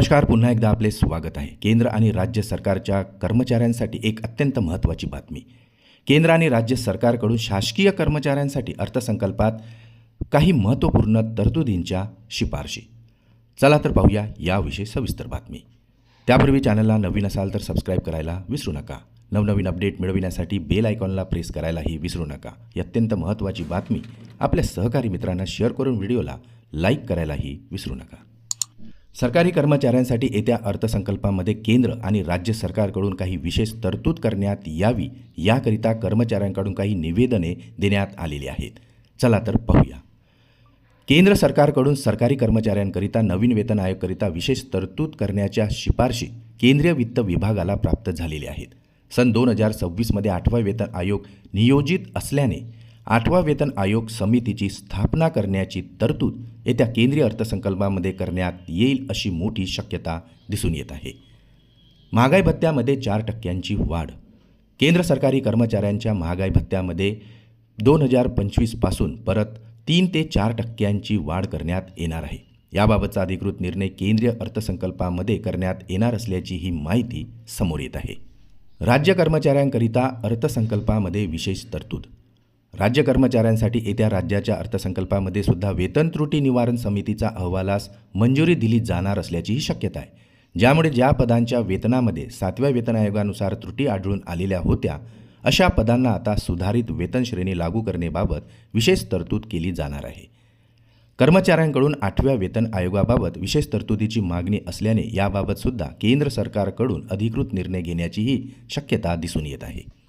नमस्कार पुन्हा एकदा आपले स्वागत आहे. केंद्र आणि राज्य सरकारच्या कर्मचाऱ्यांसाठी एक अत्यंत महत्त्वाची बातमी. केंद्र आणि राज्य सरकारकडून शासकीय कर्मचाऱ्यांसाठी अर्थसंकल्पात काही महत्त्वपूर्ण तरतुदींच्या शिफारशी. चला तर पाहूया याविषयी सविस्तर बातमी. त्यापूर्वी चॅनलला नवीन असाल तर सबस्क्राईब करायला विसरू नका. नवनवीन अपडेट मिळविण्यासाठी बेल आयकॉनला प्रेस करायलाही विसरू नका. ही अत्यंत महत्त्वाची बातमी आपल्या सहकारी मित्रांना शेअर करून व्हिडिओला लाईक करायलाही विसरू नका. सरकारी कर्मचाऱ्यांसाठी येत्या अर्थसंकल्पामध्ये केंद्र आणि राज्य सरकारकडून काही विशेष तरतूद करण्यात यावी याकरिता कर्मचाऱ्यांकडून काही निवेदने देण्यात आलेली आहेत. चला तर पाहूया. केंद्र सरकारकडून सरकारी कर्मचाऱ्यांकरिता नवीन वेतन आयोगकरिता विशेष तरतूद करण्याच्या शिफारशी केंद्रीय वित्त विभागाला प्राप्त झालेल्या आहेत. सन दोन हजार सव्वीसमध्ये आठवा वेतन आयोग नियोजित असल्याने आठवा वेतन आयोग समितीची स्थापना करण्याची तरतूद येत्या केंद्रीय अर्थसंकल्पामध्ये करण्यात येईल अशी मोठी शक्यता दिसून येत आहे. महागाई भत्त्यामध्ये चार टक्क्यांची वाढ. केंद्र सरकारी कर्मचाऱ्यांच्या महागाई भत्त्यामध्ये दोन हजार पंचवीसपासून परत तीन ते चार टक्क्यांची वाढ करण्यात येणार आहे. याबाबतचा अधिकृत निर्णय केंद्रीय अर्थसंकल्पामध्ये करण्यात येणार असल्याची ही माहिती समोर येत आहे. राज्य कर्मचाऱ्यांकरिता अर्थसंकल्पामध्ये विशेष तरतूद राज्य कर्मचाऱ्यांसाठी येत्या राज्याच्या अर्थसंकल्पामध्ये सुद्धा वेतन त्रुटी निवारण समितीचा अहवालास मंजुरी दिली जाणार असल्याचीही शक्यता आहे. ज्यामुळे ज्या पदांच्या वेतनामध्ये सातव्या वेतन आयोगानुसार त्रुटी आढळून आलेल्या होत्या अशा पदांना आता सुधारित वेतन श्रेणी लागू करण्याबाबत विशेष तरतूद केली जाणार आहे. कर्मचाऱ्यांकडून आठव्या वेतन आयोगाबाबत विशेष तरतुदीची मागणी असल्याने याबाबतसुद्धा केंद्र सरकारकडून अधिकृत निर्णय घेण्याचीही शक्यता दिसून येत आहे.